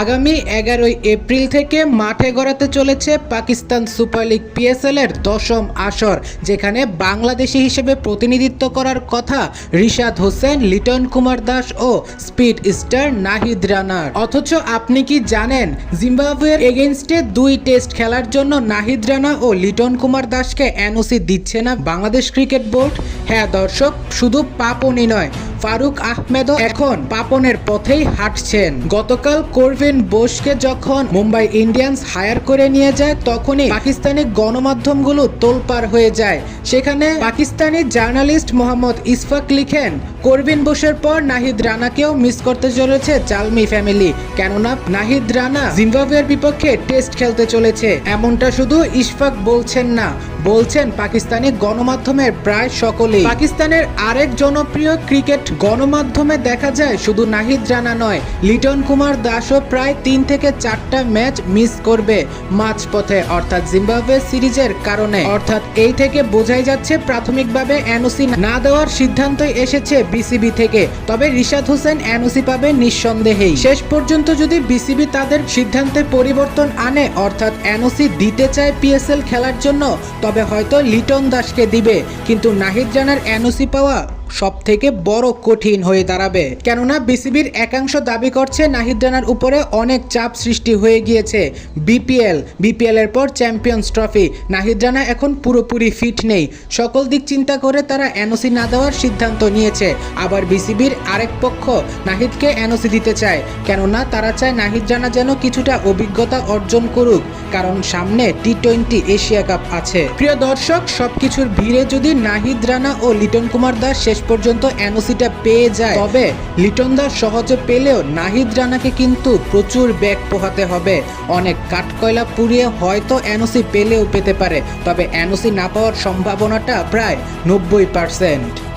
আগামী এগারোই এপ্রিল থেকে মাঠে গড়াতে চলেছে পাকিস্তান সুপার লিগ পিএসএল এর দশম আসর, যেখানে বাংলাদেশি হিসেবে প্রতিনিধিত্ব করার কথা রিশাদ হোসেন, লিটন কুমার দাস ও স্পিড স্টার নাহিদ রানার। অথচ আপনি কি জানেন, জিম্বাবুয়ের এগেনস্টে দুই টেস্ট খেলার জন্য নাহিদ রানা ও লিটন কুমার দাসকে এনওসি দিচ্ছে না বাংলাদেশ ক্রিকেট বোর্ড? হ্যাঁ দর্শক, শুধু পাপনই নয় ফারুক আহমেদও এখন পাপনের পথেই হাঁটছেন। গতকাল করভিন বোসকে যখন মুম্বাই ইন্ডিয়ান্স হায়ার করে নিয়ে যায়, তখনই পাকিস্তানি গণমাধ্যমগুলো তোলপার হয়ে যায়। সেখানে পাকিস্তানি জার্নালিস্ট মোহাম্মদ ইসফাক লিখেন, করভিন বোসের পর নাহিদ রানাকেও মিস করতে চলেছে জালমি ফ্যামিলি। কেননা নাহিদ রানা জিম্বাবুয়ের বিপক্ষে টেস্ট খেলতে চলেছে। এমনটা শুধু ইশফাক বলছেন না বলছেন পাকিস্তানি গণমাধ্যমের প্রায় সকলেই। পাকিস্তানের আরেক জনপ্রিয় ক্রিকেট গণমাধ্যমে দেখা যায় শুধু নাহিদ রানা নয়, লিটন কুমার দাসও প্রায় তিন থেকে চারটা ম্যাচ মিস করবে মাঝপথে, অর্থাৎ জিম্বাবুয়ে সিরিজের কারণে। অর্থাৎ এই থেকে বোঝাই যাচ্ছে প্রাথমিকভাবে এনওসি না দেওয়ার সিদ্ধান্তই এসেছে বিসিবি থেকে। তবে রিশাদ হোসেন এনওসি পাবে নিঃসন্দেহেই। শেষ পর্যন্ত যদি বিসিবি তাদের সিদ্ধান্তে পরিবর্তন আনে, অর্থাৎ এনওসি দিতে চায় পিএসএল খেলার জন্য তবে হয়তো লিটন দাসকে দিবে কিন্তু নাহিদ রানার এনওসি পাওয়া সব থেকে বড় কঠিন হয়ে দাঁড়াবে। কেননা বিসিবির একাংশ দাবি করছে নাহিদ রানার উপরে অনেক চাপ সৃষ্টি হয়ে গিয়েছে। বিপিএল বিপিএল এর পর চ্যাম্পিয়ন্স ট্রফি। নাহিদ রানা এখন পুরোপুরি ফিট নেই। সকল দিক চিন্তা করে তারা এনওসি না দেওয়ার সিদ্ধান্ত নিয়েছে। আবার বিসিবির আরেক পক্ষ নাহিদকে এনওসি দিতে চায়। কেননা তারা চায় নাহিদ রানা যেন কিছুটা অভিজ্ঞতা অর্জন করুক। কারণ সামনে টি টোয়েন্টি এশিয়া কাপ আছে। প্রিয় দর্শক, সবকিছুর ভিড়ে যদি নাহিদ রানা ও লিটন কুমার দাস শেষ পর্যন্ত এনওসিটা পেয়ে যায়। তবে লিটন দাস সহজে পেলেও নাহিদ রানাকে কিন্তু প্রচুর ব্যাগ পোহাতে হবে। অনেক কাঠকয়লা পুড়িয়ে হয়তো এনওসি পেলেও পেতে পারে। তবে এনওসি না পাওয়ার সম্ভাবনাটা প্রায় নব্বই পার্সেন্ট।